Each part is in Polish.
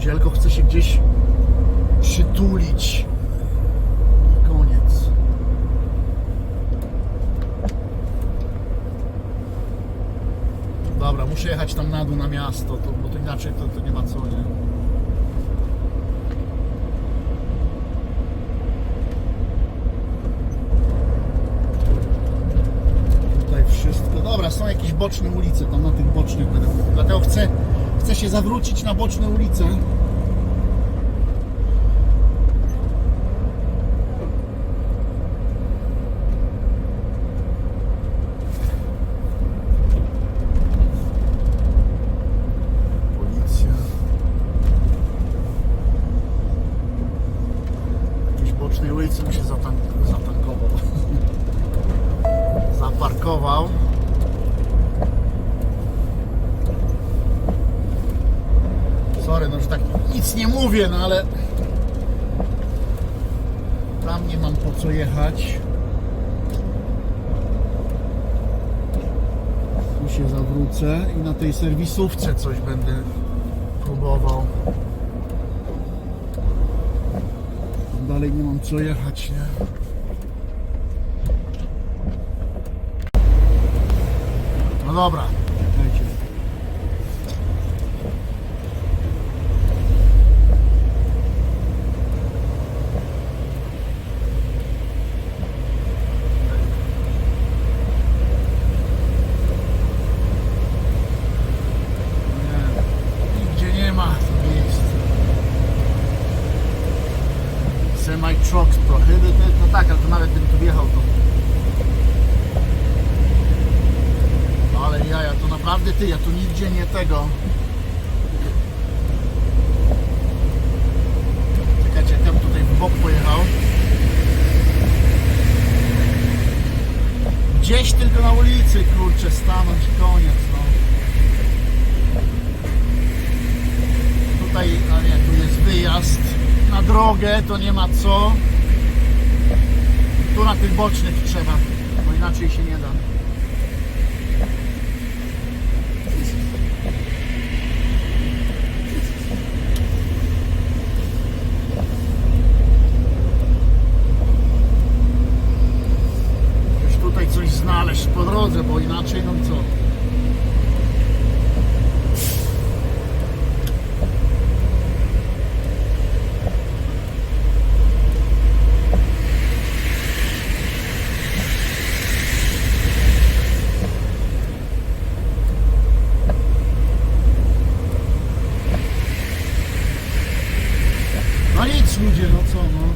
Spółdzielko chce się gdzieś przytulić. Koniec. Dobra, muszę jechać tam na dół na miasto, to, bo to inaczej to, to nie ma co, nie? Dobra, są jakieś boczne ulice, tam na tych bocznych. Dlatego chcę, chcę się zawrócić na boczne ulice. Ulicy mi się zatank. Zaparkował. Sorry, no że tak nic nie mówię, no ale tam nie mam po co jechać. Tu się zawrócę i na tej serwisówce coś będę próbował. Dalej nie mam co jechać, nie? No dobra, czekajcie. Nie, nigdzie nie ma miejsc. Semi trucks prohibited. No tak, ale to nawet gdybym tu wjechał, to No ale jaja, to naprawdę ty, ja tu nigdzie nie tego. Czekajcie, ja bym tutaj w bok pojechał. Gdzieś tylko na ulicy, kurczę, stanąć, koniec, no. Tutaj, a nie, tu jest wyjazd na drogę, to nie ma co. Tu na tych bocznych trzeba, bo inaczej się nie da. Już tutaj coś znaleźć po drodze, bo inaczej no co? No nic ludzie, no co no.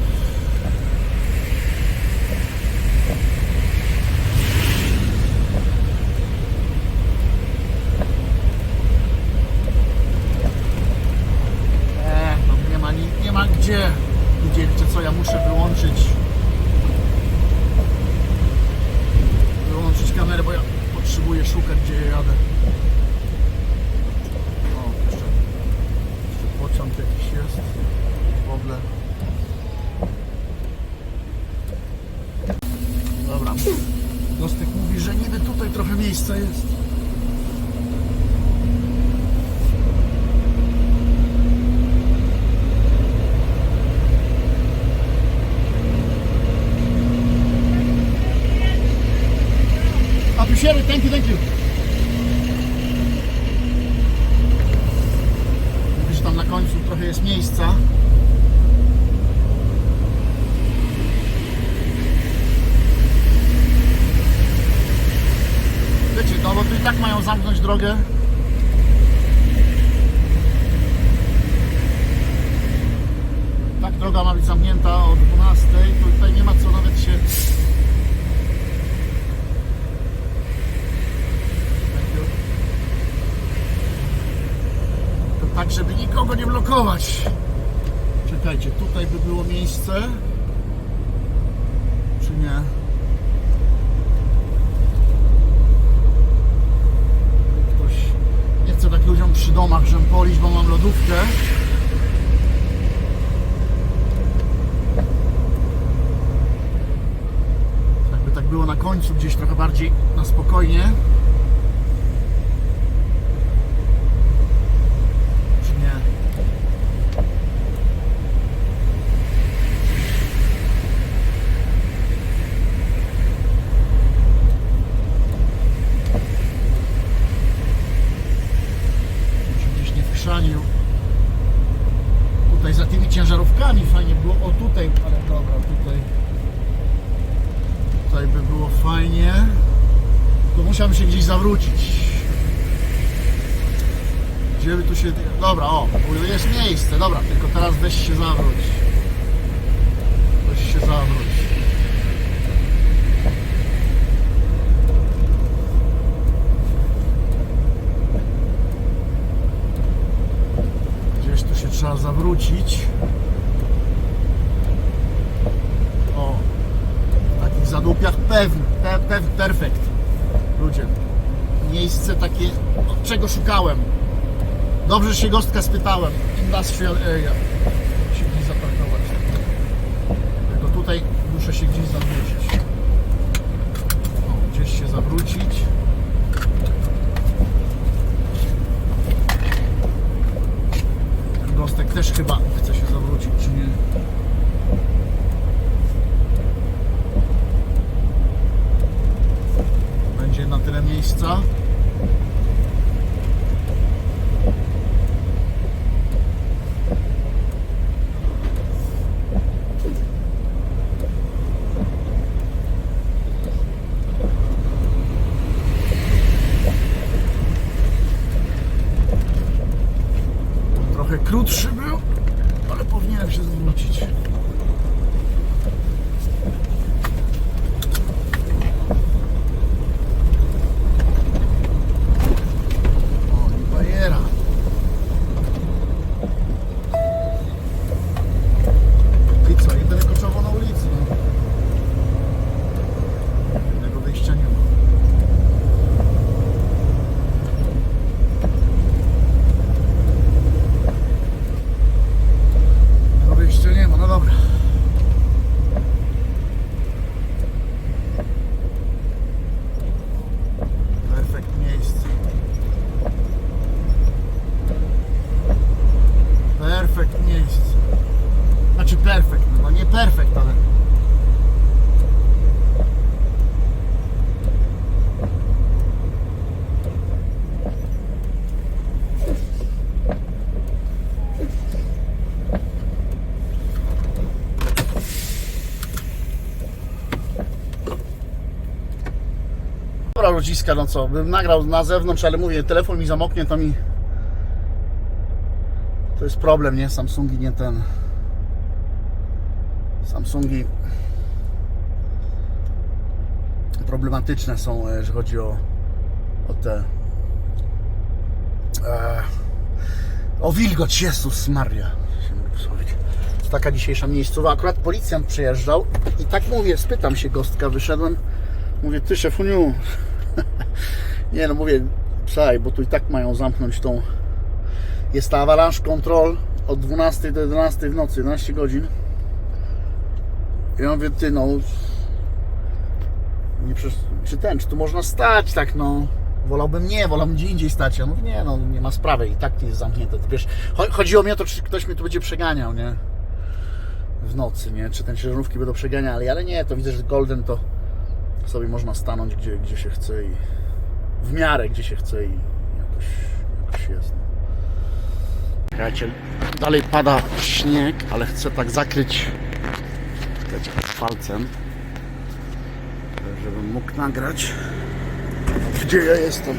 E, no nie ma, ni- nie ma gdzie. Gdzie, gdzie co ja muszę wyłączyć. Wyłączyć kamerę, bo ja potrzebuję szukać gdzie ja jadę. O, jeszcze, jeszcze pociąg jakiś jest. Ogóle. Dobra. Gostek mówi, że niby tutaj trochę miejsca jest. Appreciate it. Thank you, thank you. Mówisz, tam na końcu trochę jest miejsca. Wiecie, no bo i tak mają zamknąć drogę. Tak droga ma być zamknięta o 12, to tutaj nie ma co nawet się... To tak, żeby nikogo nie blokować. Czekajcie, tutaj by było miejsce. Czy nie? Ktoś tak ludziom przy domach rzępolić, bo mam lodówkę. Jakby tak było na końcu, gdzieś trochę bardziej na spokojnie. Czy nie? zamieszaniu. Tutaj za tymi ciężarówkami fajnie było. O tutaj, ale dobra, tutaj. Tutaj by było fajnie. To musiałbym się gdzieś zawrócić. Gdzie by tu się. Dobra, o, jest miejsce, dobra, tylko teraz weź się zawróć. Weź się zawróć. Gdzieś tu się trzeba zawrócić. O, w takich zadupiach pewny, pe, pe, perfekt. Ludzie, miejsce takie, czego szukałem. Dobrze, się gostka spytałem. Industrial area. Się gdzieś zaparkować. Tylko tutaj muszę się gdzieś zawrócić. O, gdzieś się zawrócić. Gostek też chyba chce się zawrócić, czy nie? Będzie na tyle miejsca. Trochę krótszy był, ale powinienem się zwrócić. O, i bajera. I co, i będę koczowo na ulicy, no. Innego wyjścia nie ma. No wyjścia nie ma, no dobra. Perfekt miejsce. Perfekt miejsce. Znaczy perfekt, ale... Dobra ludziska, no co, bym nagrał na zewnątrz, ale mówię, telefon mi zamoknie, to mi... To jest problem, nie? Samsungi nie ten... Samsungi problematyczne są, e, jeżeli chodzi o, o te... E, o wilgoć, Jezus Maria. To taka dzisiejsza miejscowa. Akurat policjant przyjeżdżał i tak mówię, spytam się gostka, wyszedłem. Mówię, ty szefuniu, nie no mówię, psaj, bo tu i tak mają zamknąć tą... Jest ta avalanche control od 12 do 11 w nocy, 11 godzin. I ja mówię, ty no... Nie przecież, czy ten, czy tu można stać tak no... Wolałbym nie, wolałbym gdzie indziej stać. Ja mówię, nie no, nie ma sprawy i tak jest zamknięte. To wiesz, cho- chodziło mi o to, czy ktoś mnie tu będzie przeganiał, nie? W nocy, nie? Czy ten ciężarówki będą przeganiali, ale nie, to widzę, że Golden to sobie można stanąć gdzie, gdzie się chce i w miarę gdzie się chce i jakoś, jakoś jest. no. Słuchajcie, dalej pada śnieg, ale chcę tak zakryć czekajcie, palcem, żebym mógł nagrać gdzie ja jestem.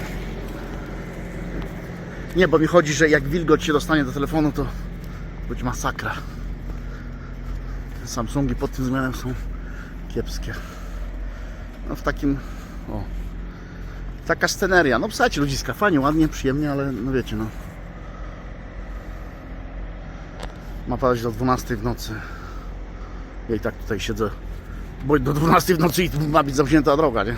Nie, bo mi chodzi, że jak wilgoć się dostanie do telefonu, to być masakra. Samsungi pod tym względem są kiepskie. No w takim, o, taka sceneria. No psacie ludziska, fajnie, ładnie, przyjemnie, ale no wiecie, no. Ma padać do 12 w nocy. Ja i tak tutaj siedzę, bo do 12 w nocy i ma być zamknięta droga, nie?